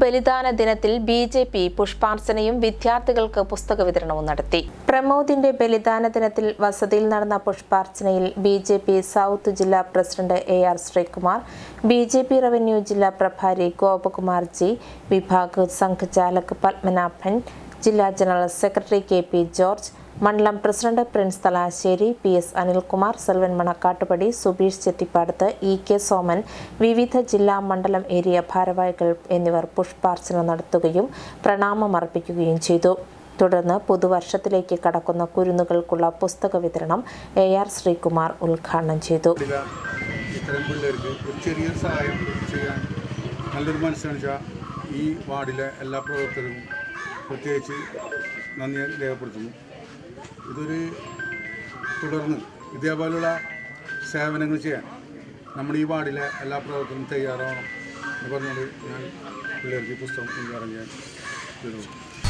ബലിദാന ദിനത്തിൽ B J P പുഷ്പാർച്ചനയും വിദ്യാർത്ഥികൾക്ക് പുസ്തക വിതരണവും നടത്തി. പ്രമോദിന്റെ ബലിദാന ദിനത്തിൽ വസതിയിൽ നടന്ന പുഷ്പാർച്ചനയിൽ ബി ജെ പി സൗത്ത് ജില്ലാ president A R Sreekumar B J P revenue ജില്ലാ പ്രഭാരി ഗോപകുമാർ ജി വിഭാഗ് സംഘചാലക് പത്മനാഭൻ ജില്ലാ general secretary K P George മണ്ഡലം president Prince Thalassery P S Anilkumar Selvan Manakkattupadi Subeesh Chethippadath E K Soman വിവിധ ജില്ലാ മണ്ഡലം ഏരിയ ഭാരവാഹികൾ എന്നിവർ പുഷ്പാർച്ചന നടത്തുകയും പ്രണാമമർപ്പിക്കുകയും ചെയ്തു. തുടർന്ന് പുതുവർഷത്തിലേക്ക് കടക്കുന്ന കുരുന്നുകൾക്കുള്ള പുസ്തക വിതരണം എ ആർ ശ്രീകുമാർ ഉദ്ഘാടനം ചെയ്തു. സഹായം നല്ലൊരു മനസ്സാണ്. വെച്ചാൽ ഈ വാർഡിലെ എല്ലാ പ്രവർത്തകരും പ്രത്യേകിച്ച് നന്ദി രേഖപ്പെടുത്തുന്നു. ഇതൊരു തുടർന്ന് ഇതേപോലുള്ള സേവനങ്ങൾ ചെയ്യാൻ നമ്മുടെ ഈ വാർഡിലെ എല്ലാ പ്രവർത്തനവും തയ്യാറാവണം എന്ന് പറഞ്ഞുകൊണ്ട് ഞാൻ പിള്ളേർക്ക് പുസ്തകം ഇറങ്ങിയാൽ ചെയ്യാൻ